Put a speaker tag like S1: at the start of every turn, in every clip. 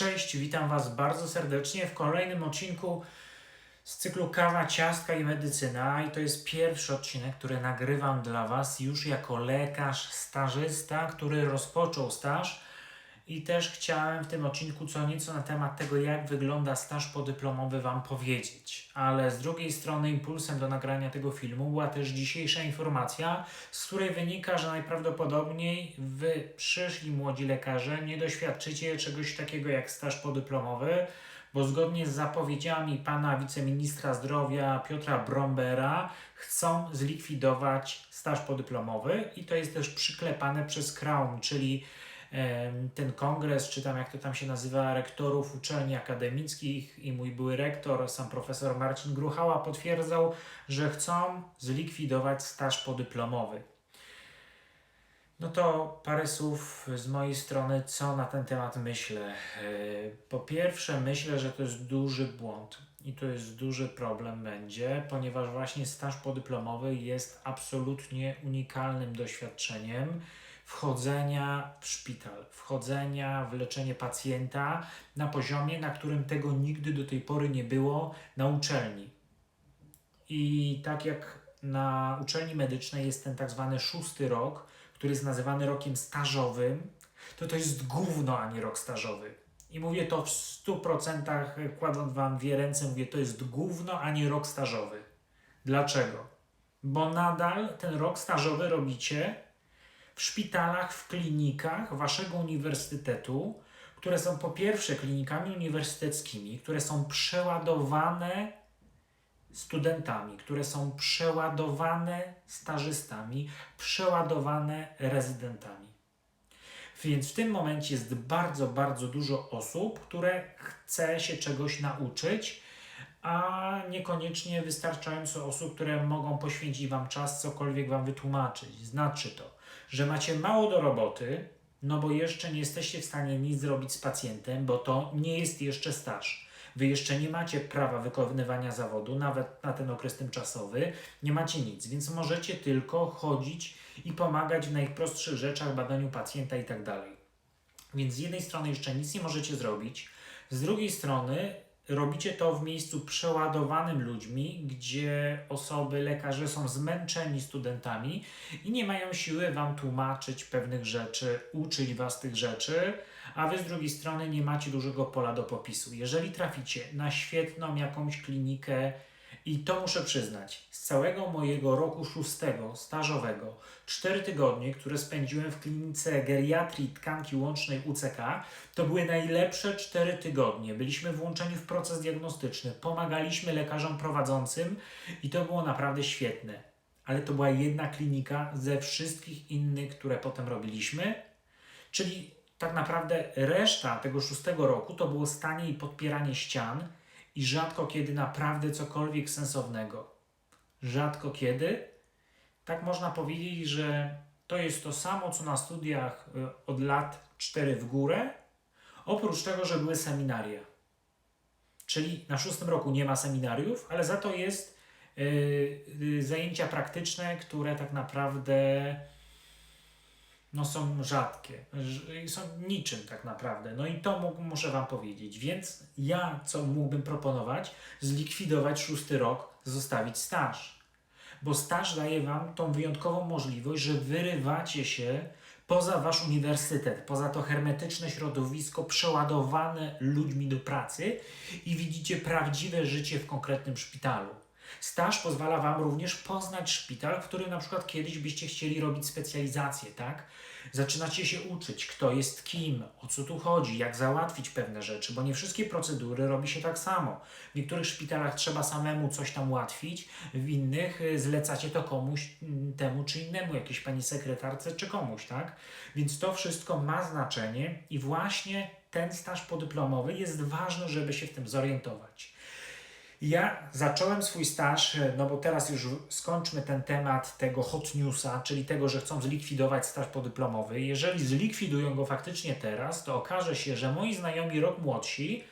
S1: Cześć, witam Was bardzo serdecznie w kolejnym odcinku z cyklu Kawa, Ciastka i Medycyna. I to jest pierwszy odcinek, który nagrywam dla Was już jako lekarz stażysta, który rozpoczął staż. I też chciałem w tym odcinku co nieco na temat tego, jak wygląda staż podyplomowy Wam powiedzieć. Ale z drugiej strony impulsem do nagrania tego filmu była też dzisiejsza informacja, z której wynika, że najprawdopodobniej Wy, przyszli młodzi lekarze, nie doświadczycie czegoś takiego jak staż podyplomowy, bo zgodnie z zapowiedziami pana wiceministra zdrowia Piotra Brombera chcą zlikwidować staż podyplomowy i to jest też przyklepane przez Crown, czyli ten kongres, czy tam jak to tam się nazywa, rektorów uczelni akademickich i mój były rektor, sam profesor Marcin Gruchała potwierdzał, że chcą zlikwidować staż podyplomowy. No to parę słów z mojej strony, co na ten temat myślę. E, Po pierwsze, myślę, że to jest duży błąd i to jest duży problem będzie, ponieważ właśnie staż podyplomowy jest absolutnie unikalnym doświadczeniem wchodzenia w szpital, wchodzenia w leczenie pacjenta na poziomie, na którym tego nigdy do tej pory nie było na uczelni. I tak jak na uczelni medycznej jest ten tak zwany szósty rok, który jest nazywany rokiem stażowym, to to jest gówno, a nie rok stażowy. I mówię to w 100% kładąc Wam dwie ręce, mówię to jest gówno, a nie rok stażowy. Dlaczego? Bo nadal ten rok stażowy robicie w szpitalach, w klinikach Waszego uniwersytetu, które są po pierwsze klinikami uniwersyteckimi, które są przeładowane studentami, które są przeładowane stażystami, przeładowane rezydentami. Więc w tym momencie jest bardzo, bardzo dużo osób, które chce się czegoś nauczyć, a niekoniecznie wystarczająco osób, które mogą poświęcić Wam czas, cokolwiek Wam wytłumaczyć. Znaczy to, że macie mało do roboty, no bo jeszcze nie jesteście w stanie nic zrobić z pacjentem, bo to nie jest jeszcze staż. Wy jeszcze nie macie prawa wykonywania zawodu, nawet na ten okres tymczasowy, nie macie nic, więc możecie tylko chodzić i pomagać w najprostszych rzeczach, badaniu pacjenta i tak dalej. Więc z jednej strony jeszcze nic nie możecie zrobić, z drugiej strony robicie to w miejscu przeładowanym ludźmi, gdzie osoby, lekarze są zmęczeni studentami i nie mają siły Wam tłumaczyć pewnych rzeczy, uczyć Was tych rzeczy, a Wy z drugiej strony nie macie dużego pola do popisu. Jeżeli traficie na świetną jakąś klinikę, i to muszę przyznać, z całego mojego roku szóstego stażowego, cztery tygodnie, które spędziłem w klinice geriatrii tkanki łącznej UCK, to były najlepsze cztery tygodnie. Byliśmy włączeni w proces diagnostyczny, pomagaliśmy lekarzom prowadzącym i to było naprawdę świetne. Ale to była jedna klinika ze wszystkich innych, które potem robiliśmy, czyli tak naprawdę reszta tego szóstego roku to było stanie i podpieranie ścian i rzadko kiedy naprawdę cokolwiek sensownego. Rzadko kiedy. Tak można powiedzieć, że to jest to samo, co na studiach y, od lat 4 w górę, oprócz tego, że były seminaria. Czyli na szóstym roku nie ma seminariów, ale za to jest y, y, zajęcia praktyczne, które tak naprawdę no, są rzadkie, są niczym tak naprawdę. No i to mógł, muszę Wam powiedzieć. Więc ja, co mógłbym proponować, zlikwidować szósty rok, zostawić staż. Bo staż daje Wam tą wyjątkową możliwość, że wyrywacie się poza Wasz uniwersytet, poza to hermetyczne środowisko przeładowane ludźmi do pracy i widzicie prawdziwe życie w konkretnym szpitalu. Staż pozwala Wam również poznać szpital, w którym na przykład kiedyś byście chcieli robić specjalizację, tak? Zaczynacie się uczyć, kto jest kim, o co tu chodzi, jak załatwić pewne rzeczy, bo nie wszystkie procedury robi się tak samo. W niektórych szpitalach trzeba samemu coś tam ułatwić, w innych y, zlecacie to komuś mm, temu czy innemu, jakiejś pani sekretarce czy komuś, tak? Więc to wszystko ma znaczenie i właśnie ten staż podyplomowy jest ważny, żeby się w tym zorientować. Ja zacząłem swój staż, e, no bo teraz już skończmy ten temat tego hot newsa, czyli tego, że chcą zlikwidować staż podyplomowy. Jeżeli zlikwidują go faktycznie teraz, to okaże się, że moi znajomi rok młodsi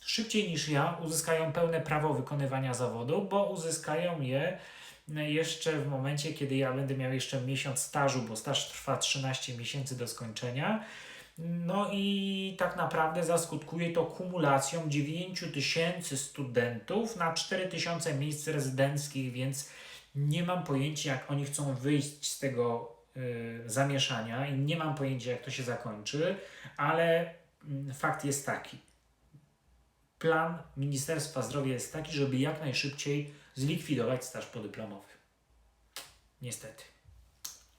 S1: szybciej niż ja uzyskają pełne prawo wykonywania zawodu, bo uzyskają je e, jeszcze w momencie, kiedy ja będę miał jeszcze miesiąc stażu, bo staż trwa 13 miesięcy do skończenia. No i tak naprawdę zaskutkuje to kumulacją 9 tysięcy studentów na 4 tysiące miejsc rezydenckich, więc nie mam pojęcia, jak oni chcą wyjść z tego y, zamieszania i nie mam pojęcia, jak to się zakończy, ale mm, fakt jest taki. Plan Ministerstwa Zdrowia jest taki, żeby jak najszybciej zlikwidować staż podyplomowy. Niestety.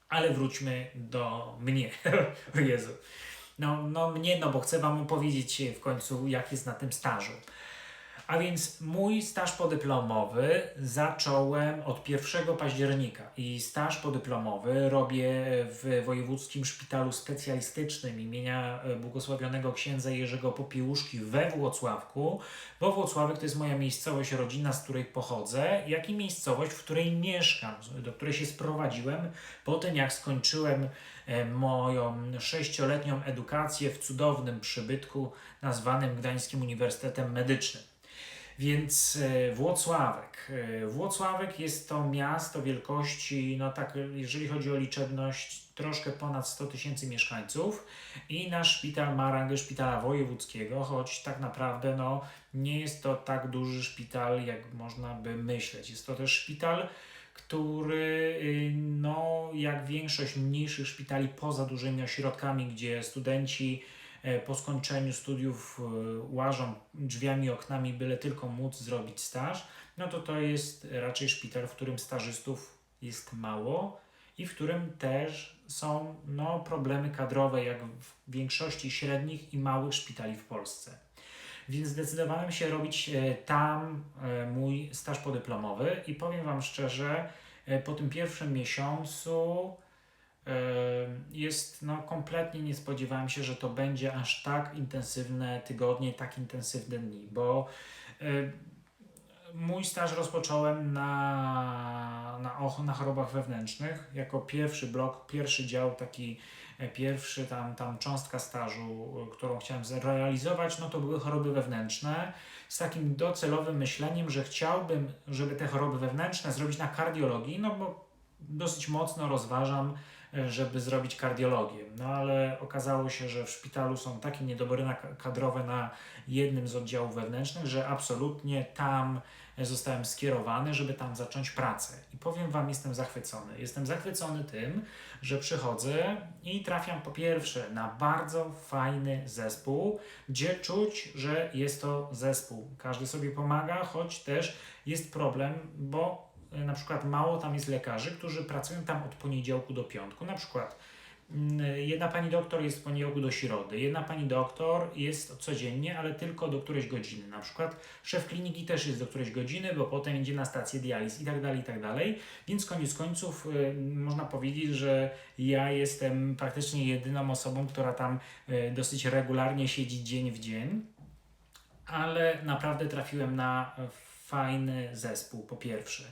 S1: Ale wróćmy do mnie. Jezu. No, no mnie, no bo chcę Wam opowiedzieć w końcu, jak jest na tym stażu. A więc mój staż podyplomowy zacząłem od 1 października i staż podyplomowy robię w Wojewódzkim Szpitalu Specjalistycznym imienia e, błogosławionego księdza Jerzego Popiełuszki we Włocławku, bo Włocławek to jest moja miejscowość rodzina, z której pochodzę, jak i miejscowość, w której mieszkam, do której się sprowadziłem po tym, jak skończyłem e, moją sześcioletnią edukację w cudownym przybytku nazwanym Gdańskim Uniwersytetem Medycznym. Więc e, Włocławek. E, Włocławek jest to miasto wielkości, no tak, jeżeli chodzi o liczebność, troszkę ponad 100 tysięcy mieszkańców i nasz szpital ma rangę szpitala wojewódzkiego, choć tak naprawdę no, nie jest to tak duży szpital, jak można by myśleć. Jest to też szpital, który, y, no, jak większość mniejszych szpitali poza dużymi ośrodkami, gdzie studenci po skończeniu studiów e, łażą drzwiami, oknami, byle tylko móc zrobić staż, no to to jest raczej szpital, w którym stażystów jest mało i w którym też są no, problemy kadrowe, jak w większości średnich i małych szpitali w Polsce. Więc zdecydowałem się robić e, tam e, mój staż podyplomowy i powiem Wam szczerze, e, po tym pierwszym miesiącu e, jest, no kompletnie nie spodziewałem się, że to będzie aż tak intensywne tygodnie, tak intensywne dni, bo mój staż rozpocząłem na, na, na chorobach wewnętrznych. Jako pierwszy blok, pierwszy dział, taki e, pierwszy tam, tam cząstka stażu, e, którą chciałem zrealizować, no to były choroby wewnętrzne z takim docelowym myśleniem, że chciałbym, żeby te choroby wewnętrzne zrobić na kardiologii, no bo dosyć mocno rozważam, żeby zrobić kardiologię. No ale okazało się, że w szpitalu są takie niedobory kadrowe na jednym z oddziałów wewnętrznych, że absolutnie tam zostałem skierowany, żeby tam zacząć pracę. I powiem Wam, jestem zachwycony. Jestem zachwycony tym, że przychodzę i trafiam po pierwsze na bardzo fajny zespół, gdzie czuć, że jest to zespół. Każdy sobie pomaga, choć też jest problem, bo na przykład mało tam jest lekarzy, którzy pracują tam od poniedziałku do piątku. Na przykład mm, jedna pani doktor jest od poniedziałku do środy, jedna pani doktor jest codziennie, ale tylko do którejś godziny. Na przykład szef kliniki też jest do którejś godziny, bo potem idzie na stację dializ i tak dalej, i tak dalej. Więc koniec końców y, można powiedzieć, że ja jestem praktycznie jedyną osobą, która tam y, dosyć regularnie siedzi dzień w dzień, ale naprawdę trafiłem na fajny zespół, po pierwsze.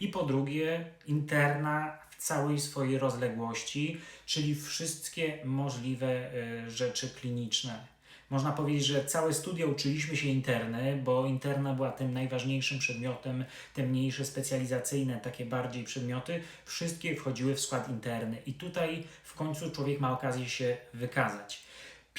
S1: I po drugie, interna w całej swojej rozległości, czyli wszystkie możliwe y, rzeczy kliniczne. Można powiedzieć, że całe studia uczyliśmy się interny, bo interna była tym najważniejszym przedmiotem, te mniejsze specjalizacyjne, takie bardziej przedmioty, wszystkie wchodziły w skład interny. I tutaj w końcu człowiek ma okazję się wykazać.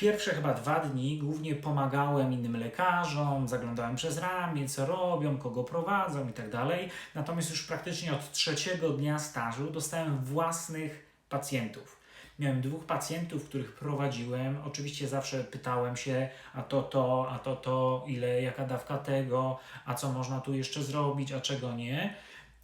S1: Pierwsze chyba dwa dni głównie pomagałem innym lekarzom, zaglądałem przez ramię, co robią, kogo prowadzą i tak dalej. Natomiast już praktycznie od trzeciego dnia stażu dostałem własnych pacjentów. Miałem dwóch pacjentów, których prowadziłem. Oczywiście zawsze pytałem się, a to to, a to to, ile, jaka dawka tego, a co można tu jeszcze zrobić, a czego nie.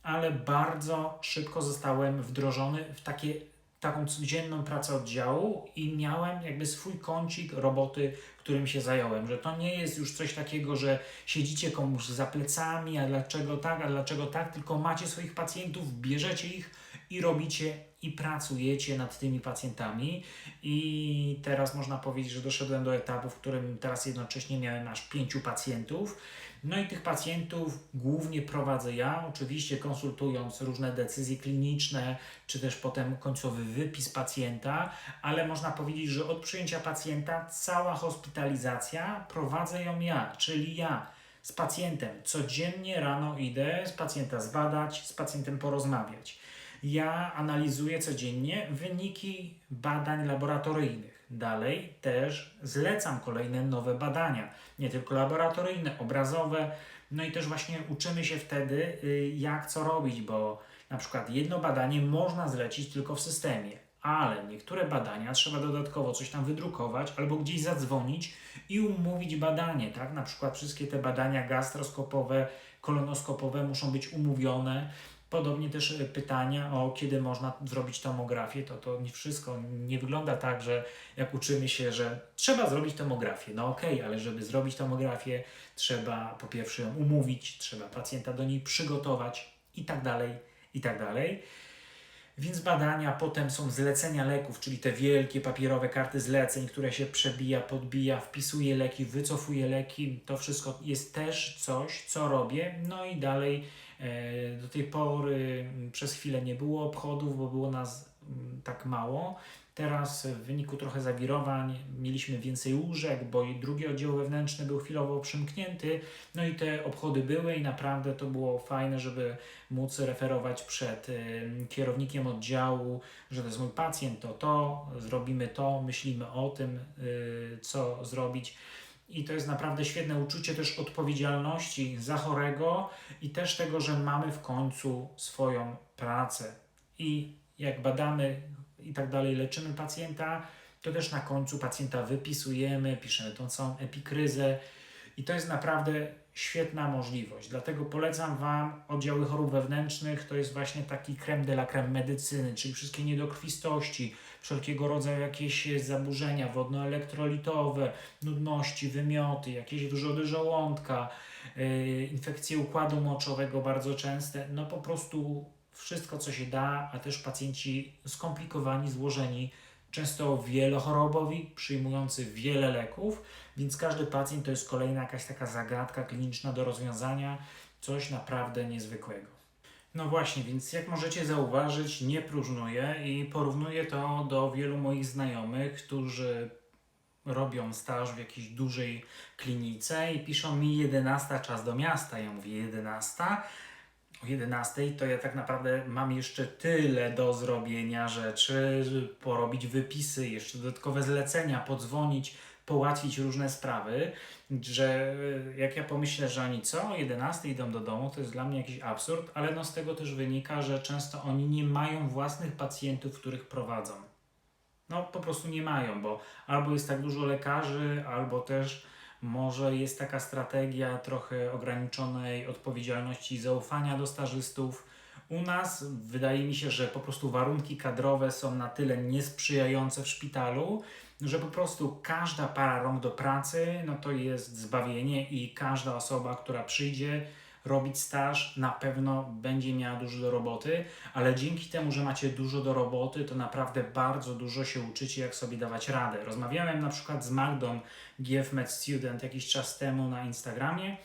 S1: Ale bardzo szybko zostałem wdrożony w takie taką codzienną pracę oddziału i miałem jakby swój kącik roboty, którym się zająłem. Że to nie jest już coś takiego, że siedzicie komuś za plecami, a dlaczego tak, a dlaczego tak, tylko macie swoich pacjentów, bierzecie ich i robicie i pracujecie nad tymi pacjentami. I teraz można powiedzieć, że doszedłem do etapu, w którym teraz jednocześnie miałem aż pięciu pacjentów. No i tych pacjentów głównie prowadzę ja, oczywiście konsultując różne decyzje kliniczne, czy też potem końcowy wypis pacjenta, ale można powiedzieć, że od przyjęcia pacjenta cała hospitalizacja prowadzę ją ja, czyli ja z pacjentem. Codziennie rano idę z pacjenta zbadać, z pacjentem porozmawiać. Ja analizuję codziennie wyniki badań laboratoryjnych. Dalej też zlecam kolejne nowe badania, nie tylko laboratoryjne, obrazowe. No i też właśnie uczymy się wtedy, y, jak co robić, bo na przykład jedno badanie można zlecić tylko w systemie, ale niektóre badania trzeba dodatkowo coś tam wydrukować albo gdzieś zadzwonić i umówić badanie, tak? Na przykład wszystkie te badania gastroskopowe, kolonoskopowe muszą być umówione. Podobnie też y, pytania o kiedy można zrobić tomografię, to to nie wszystko nie wygląda tak, że jak uczymy się, że trzeba zrobić tomografię. No okej, ale żeby zrobić tomografię, trzeba po pierwsze ją umówić, trzeba pacjenta do niej przygotować i tak dalej, i tak dalej. Więc badania, potem są zlecenia leków, czyli te wielkie papierowe karty zleceń, które się przebija, podbija, wpisuje leki, wycofuje leki. To wszystko jest też coś, co robię. No i dalej e, do tej pory m, przez chwilę nie było obchodów, bo było nas m, tak mało. Teraz w wyniku trochę zawirowań mieliśmy więcej łóżek, bo i drugi oddział wewnętrzny był chwilowo przymknięty. No i te obchody były i naprawdę to było fajne, żeby móc referować przed y, kierownikiem oddziału, że to jest mój pacjent, to to, zrobimy to, myślimy o tym, y, co zrobić. I to jest naprawdę świetne uczucie też odpowiedzialności za chorego i też tego, że mamy w końcu swoją pracę. I jak badamy i tak dalej, leczymy pacjenta, to też na końcu pacjenta wypisujemy, piszemy tą całą epikryzę. I to jest naprawdę świetna możliwość. Dlatego polecam Wam oddziały chorób wewnętrznych. To jest właśnie taki creme de la creme medycyny, czyli wszystkie niedokrwistości, wszelkiego rodzaju jakieś zaburzenia wodnoelektrolitowe, nudności, wymioty, jakieś wrzody żołądka, yy, infekcje układu moczowego bardzo częste. No po prostu wszystko, co się da, a też pacjenci skomplikowani, złożeni, często wielochorobowi, przyjmujący wiele leków, więc każdy pacjent to jest kolejna jakaś taka zagadka kliniczna do rozwiązania, coś naprawdę niezwykłego. No właśnie, więc jak możecie zauważyć, nie próżnuję i porównuję to do wielu moich znajomych, którzy robią staż w jakiejś dużej klinice i piszą mi 11 czas do miasta. Ja mówię 11. O 11 to ja tak naprawdę mam jeszcze tyle do zrobienia rzeczy, porobić wypisy, jeszcze dodatkowe zlecenia, podzwonić, połatwić różne sprawy, że jak ja pomyślę, że oni co, o 11 idą do domu, to jest dla mnie jakiś absurd, ale no z tego też wynika, że często oni nie mają własnych pacjentów, których prowadzą. No po prostu nie mają, bo albo jest tak dużo lekarzy, albo też może jest taka strategia trochę ograniczonej odpowiedzialności i zaufania do stażystów. U nas wydaje mi się, że po prostu warunki kadrowe są na tyle niesprzyjające w szpitalu, że po prostu każda para rąk do pracy, no to jest zbawienie i każda osoba, która przyjdzie robić staż, na pewno będzie miała dużo do roboty, ale dzięki temu, że macie dużo do roboty, to naprawdę bardzo dużo się uczycie, jak sobie dawać radę. Rozmawiałem na przykład z Magdą GF Med Student jakiś czas temu na Instagramie,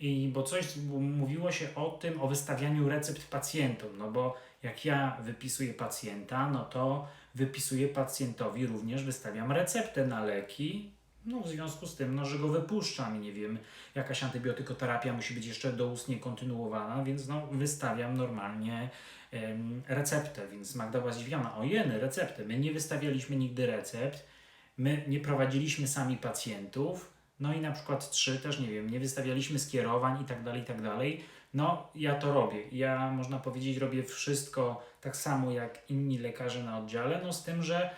S1: i bo coś mówiło się o tym, o wystawianiu recept pacjentom, no bo jak ja wypisuję pacjenta, no to wypisuję pacjentowi również, wystawiam receptę na leki, no w związku z tym, no, że go wypuszczam i nie wiem, jakaś antybiotykoterapia musi być jeszcze doustnie kontynuowana, więc no, wystawiam normalnie em, receptę, więc Magda była zdziwiona, o jeny, receptę, my nie wystawialiśmy nigdy recept, my nie prowadziliśmy sami pacjentów, no i na przykład trzy też, nie wiem, nie wystawialiśmy skierowań i tak dalej, i tak dalej. No, ja to robię. Ja, można powiedzieć, robię wszystko tak samo jak inni lekarze na oddziale, no z tym, że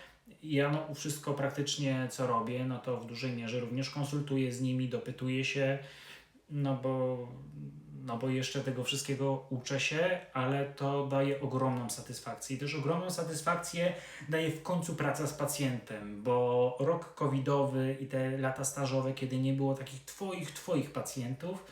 S1: ja no, wszystko praktycznie co robię, no to w dużej mierze również konsultuję z nimi, dopytuję się, no bo, no bo jeszcze tego wszystkiego uczę się, ale to daje ogromną satysfakcję. I też ogromną satysfakcję daje w końcu praca z pacjentem, bo rok covidowy i te lata stażowe, kiedy nie było takich twoich, twoich pacjentów,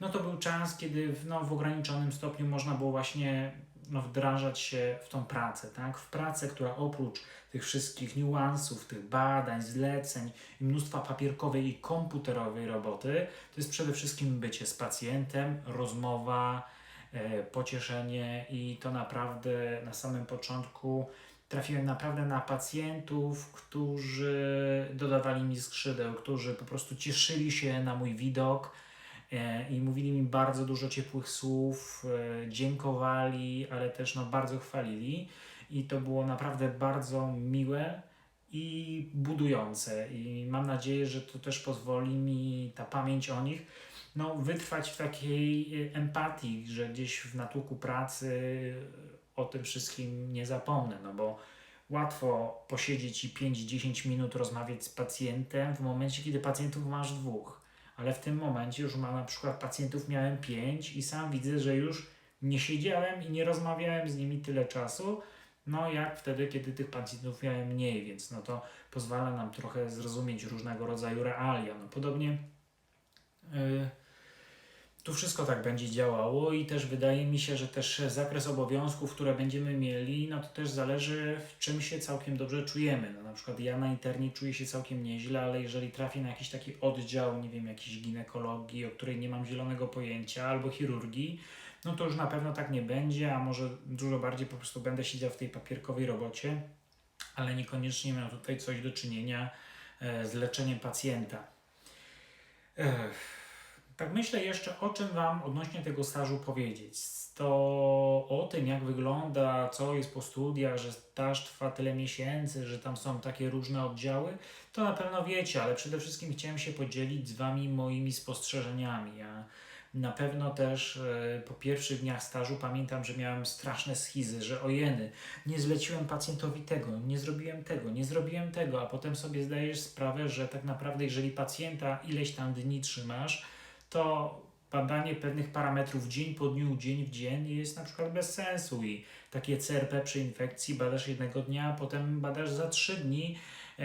S1: no to był czas, kiedy no, w ograniczonym stopniu można było właśnie no, wdrażać się w tą pracę, tak? W pracę, która oprócz tych wszystkich niuansów, tych badań, zleceń i mnóstwa papierkowej i komputerowej roboty, to jest przede wszystkim bycie z pacjentem, rozmowa, e, pocieszenie i to naprawdę na samym początku trafiłem naprawdę na pacjentów, którzy dodawali mi skrzydeł, którzy po prostu cieszyli się na mój widok i mówili mi bardzo dużo ciepłych słów, e, dziękowali, ale też no, bardzo chwalili i to było naprawdę bardzo miłe i budujące. I mam nadzieję, że to też pozwoli mi ta pamięć o nich no, wytrwać w takiej y, empatii, że gdzieś w natłoku pracy o tym wszystkim nie zapomnę, no bo łatwo posiedzieć i 5-10 minut rozmawiać z pacjentem w momencie, kiedy pacjentów masz dwóch. Ale w tym momencie już mam na przykład pacjentów miałem 5 i sam widzę, że już nie siedziałem i nie rozmawiałem z nimi tyle czasu, no jak wtedy, kiedy tych pacjentów miałem mniej, więc no to pozwala nam trochę zrozumieć różnego rodzaju realia. No podobnie yy, tu wszystko tak będzie działało i też wydaje mi się, że też zakres obowiązków, które będziemy mieli, no to też zależy w czym się całkiem dobrze czujemy. No na przykład ja na internie czuję się całkiem nieźle, ale jeżeli trafię na jakiś taki oddział, nie wiem, jakiejś ginekologii, o której nie mam zielonego pojęcia, albo chirurgii, no to już na pewno tak nie będzie, a może dużo bardziej po prostu będę siedział w tej papierkowej robocie, ale niekoniecznie miał tutaj coś do czynienia e, z leczeniem pacjenta. Ech. Tak myślę jeszcze, o czym Wam odnośnie tego stażu powiedzieć. To o tym, jak wygląda, co jest po studiach, że staż trwa tyle miesięcy, że tam są takie różne oddziały, to na pewno wiecie, ale przede wszystkim chciałem się podzielić z Wami moimi spostrzeżeniami. Ja na pewno też e, po pierwszych dniach stażu pamiętam, że miałem straszne schizy, że ojeny, nie zleciłem pacjentowi tego, nie zrobiłem tego, nie zrobiłem tego, a potem sobie zdajesz sprawę, że tak naprawdę jeżeli pacjenta ileś tam dni trzymasz, to badanie pewnych parametrów dzień po dniu, dzień w dzień jest na przykład bez sensu i takie CRP przy infekcji badasz jednego dnia, potem badasz za trzy dni, e,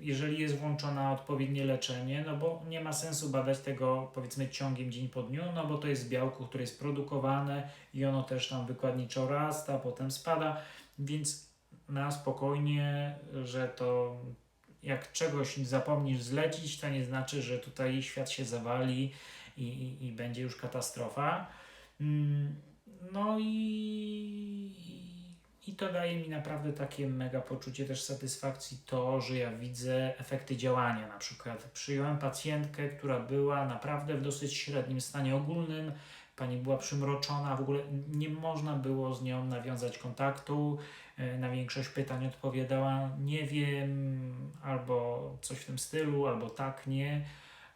S1: jeżeli jest włączone odpowiednie leczenie, no bo nie ma sensu badać tego powiedzmy ciągiem dzień po dniu, no bo to jest białko, które jest produkowane i ono też tam wykładniczo rasta, potem spada, więc na spokojnie, że to jak czegoś zapomnisz zlecić, to nie znaczy, że tutaj świat się zawali i, i, i będzie już katastrofa. Mm, no i, i to daje mi naprawdę takie mega poczucie też satysfakcji to, że ja widzę efekty działania. Na przykład przyjąłem pacjentkę, która była naprawdę w dosyć średnim stanie ogólnym. Pani była przymroczona, w ogóle nie można było z nią nawiązać kontaktu. E, na większość pytań odpowiadała nie wiem, albo coś w tym stylu, albo tak, nie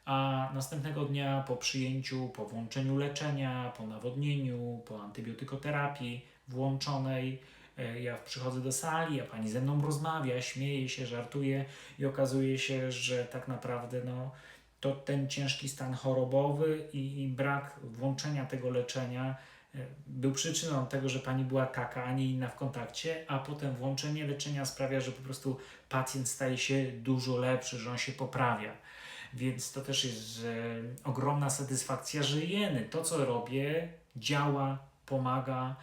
S1: a następnego dnia po przyjęciu, po włączeniu leczenia, po nawodnieniu, po antybiotykoterapii włączonej, e, ja przychodzę do sali, a pani ze mną rozmawia, śmieje się, żartuje i okazuje się, że tak naprawdę no, to ten ciężki stan chorobowy i, i brak włączenia tego leczenia e, był przyczyną tego, że pani była taka, a nie inna w kontakcie, a potem włączenie leczenia sprawia, że po prostu pacjent staje się dużo lepszy, że on się poprawia. Więc to też jest ogromna satysfakcja, że jeny, to co robię, działa, pomaga.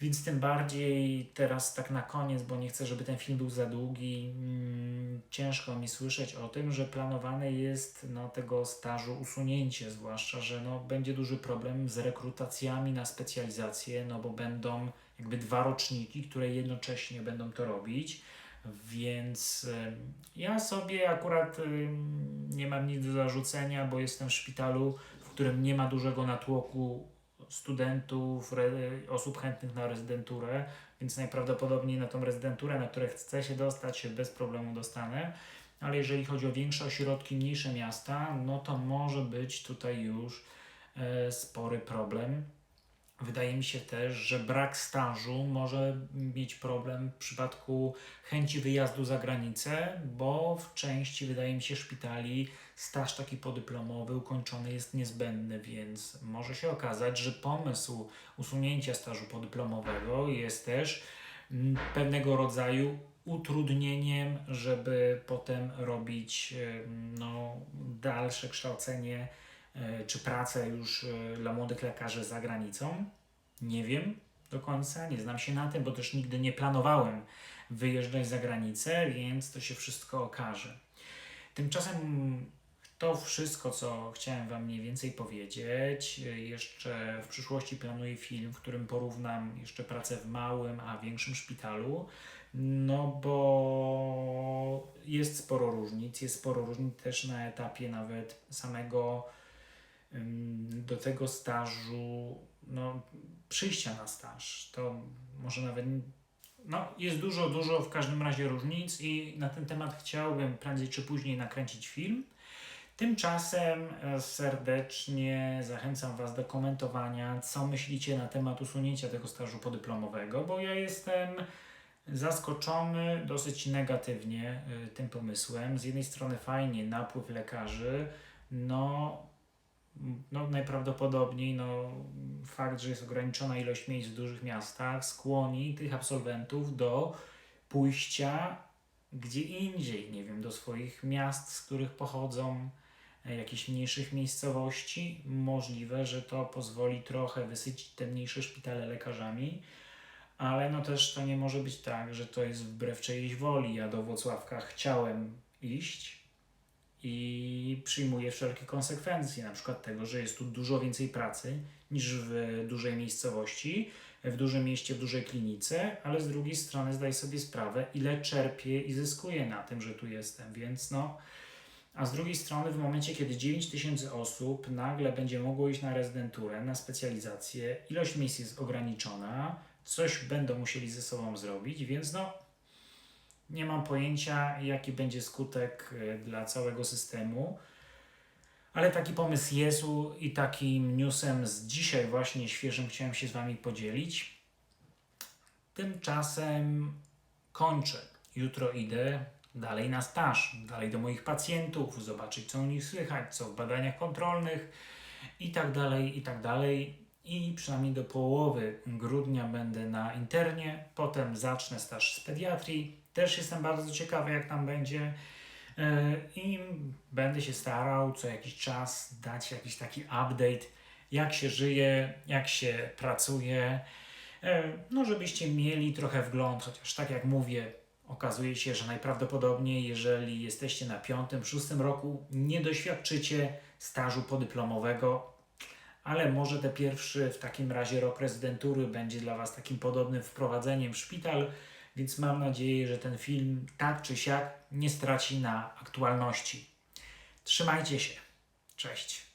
S1: Więc tym bardziej teraz tak na koniec, bo nie chcę, żeby ten film był za długi, mm, ciężko mi słyszeć o tym, że planowane jest no, tego stażu usunięcie, zwłaszcza, że no, będzie duży problem z rekrutacjami na specjalizację, no bo będą jakby dwa roczniki, które jednocześnie będą to robić. Więc ja sobie akurat nie mam nic do zarzucenia, bo jestem w szpitalu, w którym nie ma dużego natłoku studentów, osób chętnych na rezydenturę, więc najprawdopodobniej na tą rezydenturę, na którą chcę się dostać, się bez problemu dostanę. Ale jeżeli chodzi o większe ośrodki, mniejsze miasta, no to może być tutaj już e, spory problem. Wydaje mi się też, że brak stażu może mieć problem w przypadku chęci wyjazdu za granicę, bo w części, wydaje mi się, szpitali staż taki podyplomowy ukończony jest niezbędny, więc może się okazać, że pomysł usunięcia stażu podyplomowego jest też mm, pewnego rodzaju utrudnieniem, żeby potem robić no, dalsze kształcenie E, czy pracę już e, dla młodych lekarzy za granicą. Nie wiem do końca, nie znam się na tym, bo też nigdy nie planowałem wyjeżdżać za granicę, więc to się wszystko okaże. Tymczasem to wszystko, co chciałem Wam mniej więcej powiedzieć. Jeszcze w przyszłości planuję film, w którym porównam jeszcze pracę w małym, a większym szpitalu. No bo jest sporo różnic, jest sporo różnic też na etapie nawet samego do tego stażu, no, przyjścia na staż. To może nawet no, jest dużo, dużo w każdym razie różnic i na ten temat chciałbym prędzej czy później nakręcić film. Tymczasem e, serdecznie zachęcam Was do komentowania, co myślicie na temat usunięcia tego stażu podyplomowego, bo ja jestem zaskoczony dosyć negatywnie y, tym pomysłem. Z jednej strony fajnie, napływ lekarzy, no, no najprawdopodobniej no, fakt, że jest ograniczona ilość miejsc w dużych miastach skłoni tych absolwentów do pójścia gdzie indziej, nie wiem, do swoich miast, z których pochodzą, e, jakichś mniejszych miejscowości. Możliwe, że to pozwoli trochę wysycić te mniejsze szpitale lekarzami, ale no też to nie może być tak, że to jest wbrew czyjejś woli. Ja do Włocławka chciałem iść i przyjmuję wszelkie konsekwencje, na przykład tego, że jest tu dużo więcej pracy niż w dużej miejscowości, w dużym mieście, w dużej klinice, ale z drugiej strony zdaję sobie sprawę, ile czerpię i zyskuję na tym, że tu jestem, więc no. A z drugiej strony, w momencie, kiedy 9 tysięcy osób nagle będzie mogło iść na rezydenturę, na specjalizację, ilość miejsc jest ograniczona, coś będą musieli ze sobą zrobić, więc no, nie mam pojęcia, jaki będzie skutek y, dla całego systemu. Ale taki pomysł jest i takim newsem z dzisiaj właśnie świeżym chciałem się z Wami podzielić. Tymczasem kończę. Jutro idę dalej na staż, dalej do moich pacjentów, zobaczyć co u nich słychać, co w badaniach kontrolnych i tak dalej, i tak dalej. I przynajmniej do połowy grudnia będę na internie, potem zacznę staż z pediatrii. Też jestem bardzo ciekawy, jak tam będzie. E, I będę się starał co jakiś czas dać jakiś taki update, jak się żyje, jak się pracuje. E, No, żebyście mieli trochę wgląd, chociaż tak jak mówię, okazuje się, że najprawdopodobniej, jeżeli jesteście na piątym, szóstym roku, nie doświadczycie stażu podyplomowego, ale może ten pierwszy w takim razie rok rezydentury będzie dla Was takim podobnym wprowadzeniem w szpital, więc mam nadzieję, że ten film tak czy siak nie straci na aktualności. Trzymajcie się. Cześć.